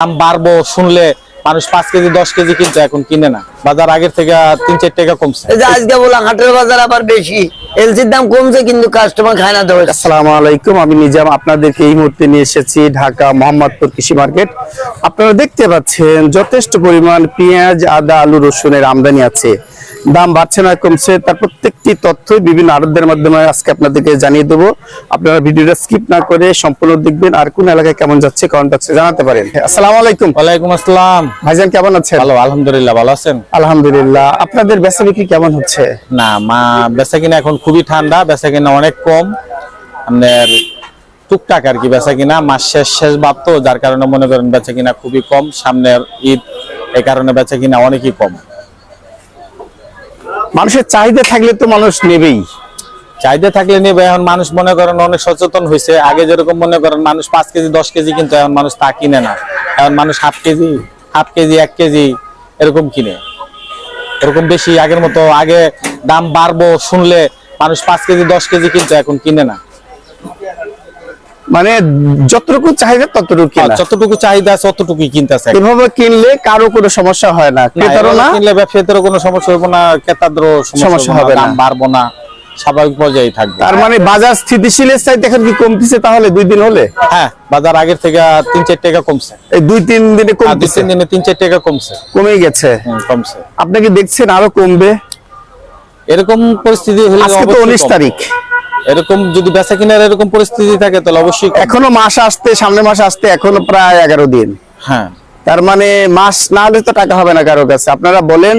দাম বাড়বো শুনলে মানুষ পাঁচ কেজি দশ কেজি কিন্তু এখন কিনে না। বাজার আগের থেকে তিন চার টাকা কমছে। এই যে আজকে বললাম হাটের বাজার আবার বেশি। এলসির দাম কমছে কিন্তু কাস্টমার খায় না ধরে আসসালামু আলাইকুম আমি নিজাম আপনাদেরকে এই মুহূর্তে নিয়ে এসেছি ঢাকা মোহাম্মদপুর কৃষি মার্কেট। আপনারা দেখতে পাচ্ছেন যথেষ্ট পরিমাণ পেঁয়াজ আদা আলু রসুনের আমদানি আছে। দাম বাড়ছে না কমছে। তার প্রত্যেকটি তথ্য বিভিন্ন আড়তদের মাধ্যমে আজকে আপনাদেরকে জানিয়ে দেবো। আপনারা ভিডিওটা স্কিপ না করে সম্পূর্ণ দেখবেন। আর কোন এলাকায় কেমন যাচ্ছে কমেন্ট বক্সে জানাতে পারেন। আসসালামু আলাইকুম। ওয়ালাইকুম আসসালাম। ভাইজান কেমন আছেন? ভালো আলহামদুলিল্লাহ ভালো আছেন। আলহামদুলিল্লাহ। আপনাদের বেচা বিক্রি কেমন হচ্ছে? না মা বেচা কিনা এখন খুবই ঠান্ডা বেচা কিনা অনেক কম। আপনার টুকটাক আর কি বেচা কিনা মাস শেষ শেষ ভাব তো যার কারণে মনে করেন বেচা কিনা খুবই কম। সামনের ঈদ এই কারণে বেচা কিনা অনেকই কম। মানুষের চাহিদা থাকলে তো মানুষ নেবেই। চাহিদা থাকলে নেবে এখন মানুষ মনে করেন অনেক সচেতন হয়েছে আগে যেরকম মনে করেন মানুষ পাঁচ কেজি দশ কেজি কিন্তু এখন মানুষ তা কিনে না। এখন মানুষ হাফ কেজি হাফ কেজি এক কেজি এরকম কিনে। এরকম বেশি আগের মতো আগে দাম বাড়বো শুনলে মানুষ পাঁচ কেজি দশ কেজি কিন্তু এখন কিনে না। মানে যতটুকু চাহিদা ততটুকু যতটুকু চাহিদা আছে ততটুকুই কিনতেছে। এভাবে কিনলে কারও কোনো সমস্যা হয় না। ক্রেতারও না? কিনলে ব্যবসায়ীদেরও কোনো সমস্যা হবে না ক্রেতাদেরও সমস্যা হবে হবে না। দাম বাড়বো না। স্বাভাবিক পর্যায়ে থাকবে। তার মানে বাজার স্থিতিশীলের চাইতে এখন কি কমতেছে তাহলে দুই দিন হলে? হ্যাঁ বাজার আগের থেকে তিন চার টাকা কমছে। এই দুই তিন দিনে আর দুই তিন দিনে তিন চার টাকা কমছে। কমে গেছে। কমছে। আপনি কি দেখছেন আরও কমবে? এরকম পরিস্থিতি হলে আজকে তো অবশ্যই উনিশ কম। তারিখ। এরকম যদি বেচা কিনার এরকম পরিস্থিতি থাকে তাহলে অবশ্যই এখনও মাস আসতে সামনে মাস আসতে এখনও প্রায় এগারো দিন। হ্যাঁ। তার মানে মাস না হলে তো টাকা হবে না কারও কাছে। আপনারা বলেন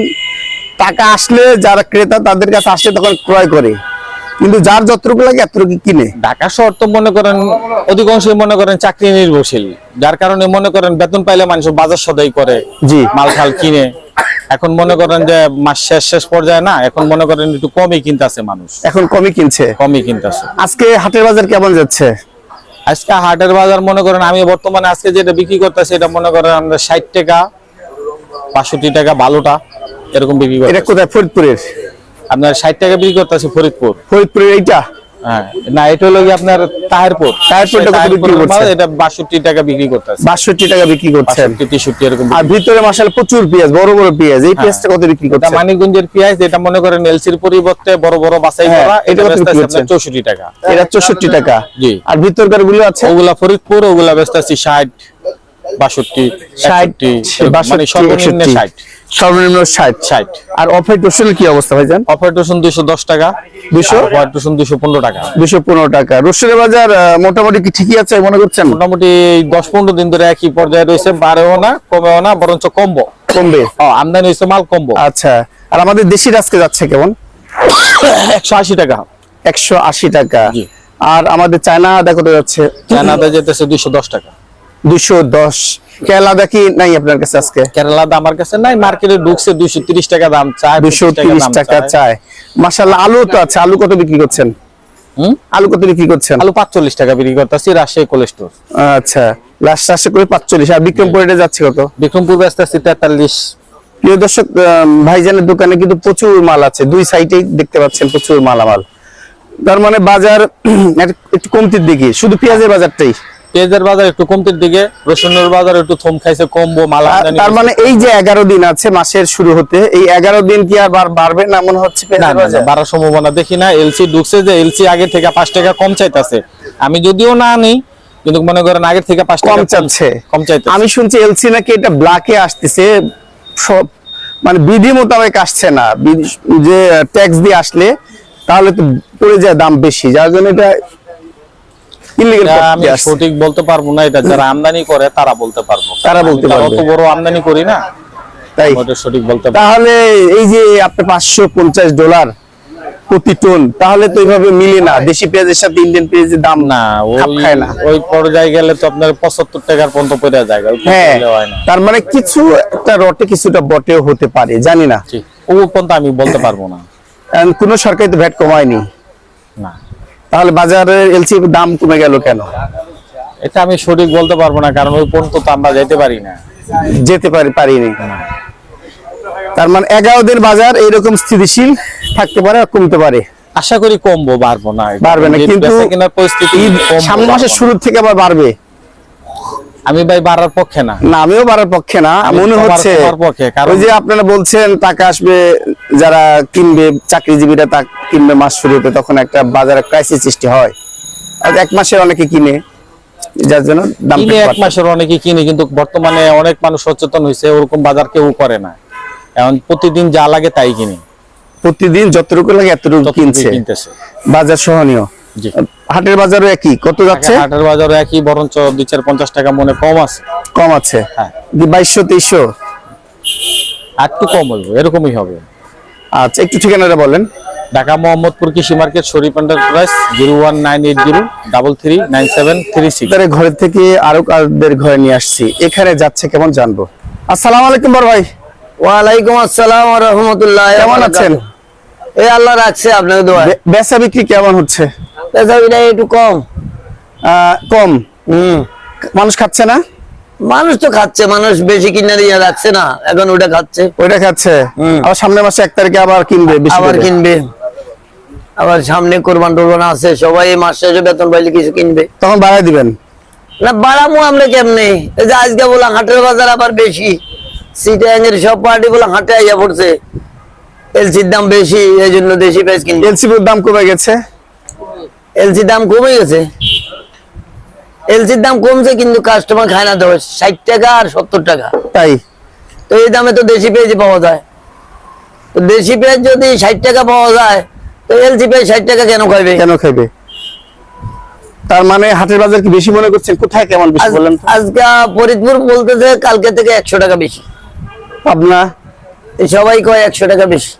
টাকা আসলে যারা ক্রেতা তাদের কাছে আসলে তখন ক্রয় করে। কিন্তু যার যতটুকু লাগে এতটুকু কিনে। ঢাকা শহর তো মনে করেন অধিকাংশই মনে করেন চাকরি নির্ভরশীল। যার কারণে মনে করেন বেতন পাইলে মানুষ বাজার সদাই করে জি। মাল খাল কিনে। এখন মনে করেন যে মাস শেষ শেষ পর্যায়ে না এখন মনে করেন একটু কমই কিনতেছে মানুষ। এখন কমই কিনছে। কমই কিনতেছে। আজকে হাটের বাজার কেমন যাচ্ছে? আজকে হাটের বাজার মনে করেন আমি বর্তমানে আজকে যেটা বিক্রি করতেছি এটা মনে করেন আমরা ষাট টাকা বাষট্টি টাকা ভালোটা এরকম বিক্রি এটা করতেছি। কোথায়? ফরিদপুরের? আপনার ষাট টাকা বিক্রি করতেছি ফরিদপুর। ফরিদপুরের এইটা? হ্যাঁ। না এটা হলো আপনার তাহেরপুর। তাহেরপুরটা? এটা বাষট্টি টাকা বিক্রি করতেছে। বাষট্টি টাকা বিক্রি বাষট্টি তেষট্টি এরকম আর ভিতরে মাসাল প্রচুর পেঁয়াজ বড় বড় পেঁয়াজ। এই পেঁয়াজটা কত বিক্রি এটা মানিকগঞ্জের পেঁয়াজ এটা মনে করেন এলসির পরিবর্তে বড় বড় বাছাই হ্যাঁ, করা এটা এটা বেচতেছি বিক্রি আপনার করছেন? চৌষট্টি টাকা। এটা চৌষট্টি টাকা। জি। আর ভিতরকারগুলো আছে? ওগুলা ফরিদপুর ওগুলা বেচতেছি ষাট। বাষট্টি মানে বাষট্টি সর্বনিম্ন ষাট। সর্বনিম্ন ষাট। ষাট। আর অফাইট রসুনের কি অবস্থা ভাইজান? দুইশো দশ টাকা 200? অপারেটর দুইশো পনেরো টাকা। পনেরো টাকা। রসুনের বাজার মোটামুটি কি ঠিকই আছে মনে করছেন? মোটামুটি দশ পনেরো দিন ধরে একই পর্যায়ে রয়েছে বাড়েও না কমেও না বরঞ্চ কমবো। কমবে? আমদানি হয়েছে মাল কমবো। আচ্ছা। আর আমাদের দেশি আজকে যাচ্ছে কেমন? একশো আশি টাকা। একশো আশি টাকা। আর আমাদের চায়না কত যাচ্ছে? চায়নাতে যেতেছে দুইশো দশ টাকা। দুশো। দশ কি নাই আপনার কাছে আজকে? কেরালাতে আমার কাছে নাই মার্কেটে ঢুকছে তিরিশ টাকা দাম চায় দুশো 25 তিরিশ টাকা চায়। মাসাল্লাহ আলু তো আছে। আলু কত বিক্রি করছেন? আলু কত বিক্রি করছেন? আলু পাঁচচল্লিশ টাকা বিক্রি করতেছি রাজশাহী আচ্ছা চারশো করে পাঁচচল্লিশ। আর বিক্রমপুর এটা যাচ্ছে কত? বিক্রমপুর ব্যস্ত আছি তেতাল্লিশ। প্রিয় দর্শক ভাইজানের দোকানে কিন্তু প্রচুর মাল আছে। দুই সাইডেই দেখতে পাচ্ছেন প্রচুর মালামাল। তার মানে বাজার একটু কমতির দিকে। শুধু পেঁয়াজের বাজারটাই। পেঁয়াজের বাজার একটু কমতির দিকে রসুনের বাজার একটু থম খাইছে কমবো মাল তার মানে এই যে এগারো দিন আছে মাসের শুরু হতে এই এগারো দিন কি আর বাড়বে না মনে হচ্ছে? বাড়ার সম্ভাবনা দেখি না। এলসি ঢুকছে যে এলসি আগে থেকে পাঁচ টাকা কম চাইতেছে। আমি যদিও না আনি কিন্তু মনে করেন আগের থেকে পাঁচ টাকা কম চাচ্ছে। কম চাইতে আমি শুনছি এলসি নাকি এটা ব্ল্যাকে আসতেছে সব মানে বিধি মোতাবেক আসছে না। যে ট্যাক্স দিয়ে আসলে তাহলে তো পড়ে যায় দাম বেশি। যার জন্য এটা আমি সঠিক বলতে পারব না এটা যারা আমদানি করে তারা বলতে পারব। তারা বলতে পারবে। অত বড় আমদানি করি না। তাই? সঠিক বলতে তাহলে এই যে আপনি পাঁচশো পঞ্চাশ ডলার প্রতি টন তাহলে তো এইভাবে মিলে না। দেশি পেঁয়াজের সাথে ইন্ডিয়ান পেঁয়াজের দাম না ওই খায় না। ওই পর্যায়ে গেলে তো আপনার পঁচাত্তর টাকার পর্যন্ত পড়ে যায় হ্যাঁ তার মানে কিছু একটা রটে কিছুটা বটেও হতে পারে জানি না। ও পর্যন্ত আমি বলতে পারব না। কোনো সরকারি তো ভ্যাট কমায়নি। না। তাহলে বাজারে এলসি দাম কমে গেল কেন? এটা আমি সঠিক বলতে পারব না কারণ ওই পর্যন্ত তো আমরা যেতে পারি না। যেতে পারি পারিনি। তার মানে এগারো দিন বাজার এইরকম স্থিতিশীল থাকতে পারে আর কমতে পারে? আশা করি কমবো বাড়বো না। বাড়বে না, কিন্তু সামনে মাসের শুরু শুরুর থেকে আবার বাড়বে। আমি ভাই বাড়ার পক্ষে না। না আমিও বাড়ার পক্ষে না মনে হচ্ছে ওই যে আপনারা বলছেন টাকা আসবে যারা কিনবে চাকরিজীবীরা তা কিনবে মাস শুরুতে তখন একটা বাজারে ক্রাইসিস সৃষ্টি হয়। এক মাসের অনেকে কিনে যার জন্য দাম এক মাসের অনেকে কিনে কিন্তু বর্তমানে অনেক মানুষ সচেতন হয়েছে ওরকম বাজার কেউ করে না। এখন প্রতিদিন যা লাগে তাই কিনে। প্রতিদিন যতটুকু লাগে এতটুকু কিনছে। বাজার সহনীয়। হাটের বাজারও একই? কত যাচ্ছে? হাটের বাজারও একই বরঞ্চ দুই চার পঞ্চাশ টাকা মনে কম আছে। কম আছে? হ্যাঁ। বাইশশো তেইশশো? একটু কম হইব এরকমই হবে। আচ্ছা একটু ঠিকানাটা বলেন। ঢাকা মোহাম্মদপুর কৃষি market Sharif enterprise zero one nine eight zero double three nine seven three six ঘরের থেকে আরও কাদের ঘরে নিয়ে আসছি। এখানে যাচ্ছে কেমন জানব? আসসালামু আলাইকুম বড় ভাই। ওয়ালাইকুম আসসালাম ওয়া রাহমাতুল্লাহ। কেমন আছেন? এই আল্লাহ রাখছে আপনাকে দোয়া বেচা বিক্রি কেমন হচ্ছে? একটু কম। কম? হুম। মানুষ খাচ্ছে না? মানুষ তো খাচ্ছে মানুষ বেশি কিনে দিয়ে রাখছে না এখন ওটা খাচ্ছে। ওইটা খাচ্ছে? আবার সামনের মাসে এক তারিখে আবার কিনবে আবার কিনবে। আবার সামনে কোরবান টোরবান আছে সবাই এই মাস শেষে বেতন পাইলে কিছু কিনবে। তখন বাড়াই দিবেন? না বাড়ামো আমরা কেমনে? এই যে আজকে বললাম হাটের বাজার আবার বেশি সিটাং এর সব পার্টি বললাম হাটে আইয়া পড়ছে। এলসির দাম বেশি এই জন্য দেশি পেঁয়াজ কিনবে। এলসিপির দাম কমে গেছে? এলসির দাম কমে গেছে। এলসির দাম কমছে কিন্তু কাস্টমার খায় না তো ষাট টাকা আর সত্তর টাকা। তাই? তো এই দামে তো দেশি পেঁয়াজ পাওয়া যায়। তো দেশি পেঁয়াজ যদি ষাট টাকা পাওয়া যায় তো এলসি পেঁয়াজ ষাট টাকা কেন খাইবে? কেন খাইবে? তার মানে হাটের বাজার কি বেশি মনে করছেন? কোথায় কেমন বেশি তো? আজকে ফরিদপুর বলতেছে কালকে থেকে একশো টাকা বেশি। পাবনা? সবাই কয় একশো টাকা বেশি।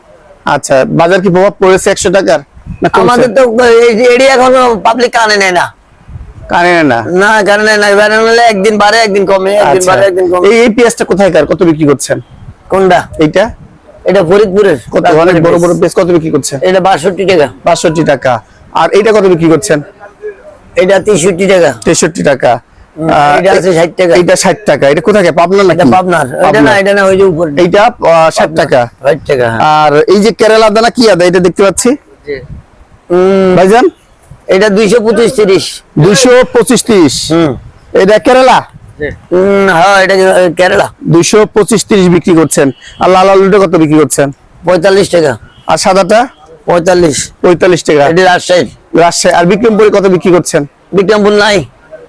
আচ্ছা বাজার কি প্রভাব পড়েছে একশো টাকার? আমাদের তো এডি এখনও পাবলিক কানে নেয় না। কানে না? না কানে না। এবার হলে একদিন বাড়ে একদিন কমে একদিন আচ্ছা। একদিন কমে। এই এই পেঁয়াজটা কোথায় কত বিক্রি করছেন? কোনটা? এইটা? এটা ফরিদপুরের। কত? অনেক বড় বড় পেঁয়াজ কত বিক্রি করছেন? এটা বাষট্টি টাকা। আর কত বিক্রি করছেন? এটা টাকা। তেষট্টি টাকা। আহ, এটা আছে 60 টাকা। এইটা ষাট টাকা। এটা কোথায় পাবনা নাকি? এটা পাবনার। এটা না এটা না ওই যে উপর। টাকা। টাকা হ্যাঁ। আর এই যে কেরালা দানা কি আদা? এটা দেখতে পাচ্ছি। ভাইজান? এটা দুইশো পঁচিশ তিরিশ। দুইশো পঁচিশ তিরিশ। হুম। এটা কেরালা? হ্যাঁ এটা কেরালা। দুইশো পঁচিশ তিরিশ বিক্রি করছেন। আর লাল আলুটা কত বিক্রি করছেন? পঁয়তাল্লিশ টাকা। আর সাদাটা? পঁয়তাল্লিশ। পঁয়তাল্লিশ টাকা। এটি রাজশাহী রাজশাহী। আর বিক্রমপুরে কত বিক্রি করছেন? বিক্রমপুর নাই।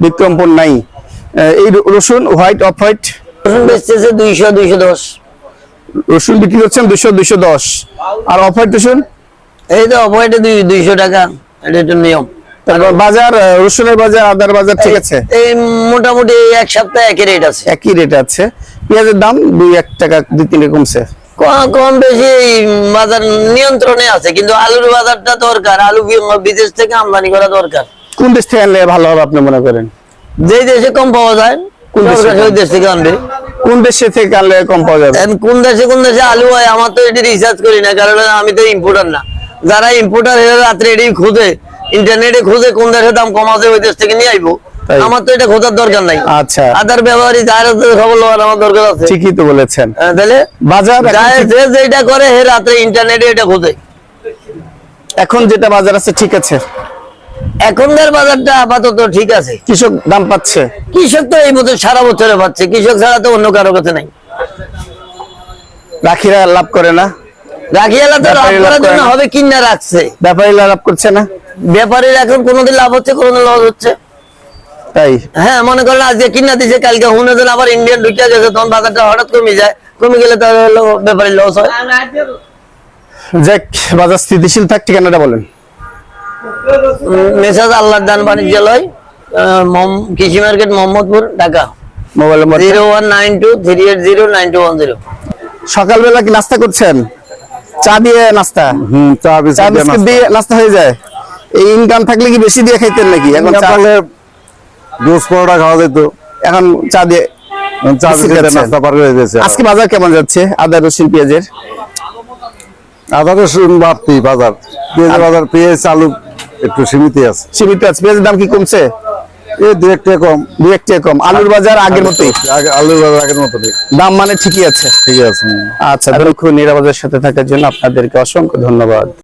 বিক্রমপুর নাই। এই রসুন হোয়াইট অফ হোয়াইট? রসুন বেচতেছে দুইশো দুইশো দশ। রসুন বিক্রি করছেন দুইশো দুইশো দশ। আর অফ হোয়াইট রসুন? এই তো অপয়েটে দুই দুইশো টাকা এটা একটু নিয়ম। তারপর বাজার রসুনের বাজার আদার বাজার ঠিক আছে? এই মোটামুটি এক সপ্তাহ একই রেট আছে। একই রেট আছে। পেঁয়াজের দাম দুই এক টাকা দুই তিন কমছে। কম বেশি বাজার নিয়ন্ত্রণে আছে কিন্তু আলুর বাজারটা দরকার। আলু বিদেশ থেকে আমদানি করা দরকার। কোন দেশ থেকে আনলে ভালো হবে আপনি মনে করেন? যে দেশে কম পাওয়া যায় কোন দেশ? থেকে আনবে। কোন দেশে থেকে আনলে কম পাওয়া যাবে? কোন দেশে কোন দেশে আলু হয় আমার তো এটি রিসার্চ করি না কারণ আমি তো ইম্পোর্টার না। যারা ইম্পোর্টার এরা রাত্রে এটি খুঁজে ইন্টারনেটে খুঁজে কোন দেশে দাম কম আছে ওই দেশ থেকে নিয়ে আইবো। আমার তো এটা খোঁজার দরকার নাই। আচ্ছা। আদার ব্যবহারী যার খবর লওয়ার আমার দরকার আছে। ঠিকই তো বলেছেন। তাহলে বাজার যে যেটা করে হে রাত্রে ইন্টারনেটে এটা খোঁজে। এখন যেটা বাজার আছে ঠিক আছে। এখনকার বাজারটা আপাতত ঠিক আছে। কৃষক দাম পাচ্ছে। কৃষক তো এই বছর সারা বছরে পাচ্ছে। কৃষক ছাড়া তো অন্য কারও কাছে নাই। রাখিরা লাভ করে না। রাখিয়ালা তো লাভ করার জন্য হবে কিনা রাখছে। ব্যাপারীরা লাভ করছে না? ব্যাপারীর এখন কোনোদিন লাভ হচ্ছে কোনোদিন লস হচ্ছে। তাই? হ্যাঁ মনে করেন আজকে কিনা দিছে কালকে হুনে দিন আবার ইন্ডিয়ান ঢুকে গেছে তখন বাজারটা হঠাৎ কমে যায়। কমে গেলে তাহলে ব্যাপারী লস হয়। যাক বাজার স্থিতিশীল থাক ঠিকানাটা বলেন। মেসাজ আল্লাহ দান বাণিজ্যালয় কৃষি market Mohammadpur Dhaka. Mobile number zero one nine two three eight zero nine two one zero. সকালবেলা কি নাস্তা করছেন? চা দিয়ে নাস্তা? হুম চা বিস্কুট দিয়ে নাস্তা। দিয়ে নাস্তা হয়ে যায়? এই ইনকাম থাকলে কি বেশি দিয়ে খাইতেন নাকি? এখন চা- থাকলে জুস পরোটা খাওয়া যেত। এখন চা দিয়ে চা বিস্কুট দিয়ে নাস্তা পার হয়ে গেছে। আজকে বাজার কেমন যাচ্ছে আদা রসুন পেঁয়াজের? আদা রসুন বাড়তি বাজার। পেঁয়াজের বাজার পেঁয়াজ আলু একটু সীমিত আছে। সীমিত আছে। পেঁয়াজের দাম কি কমছে? দু একটা কম দু কম। আলুর বাজার আগের মতোই। আলুর বাজার আগের মতোই। দাম মানে ঠিকই আছে। ঠিক আছে। আচ্ছা এতক্ষণ নিরাপদের সাথে থাকার জন্য আপনাদেরকে অসংখ্য ধন্যবাদ।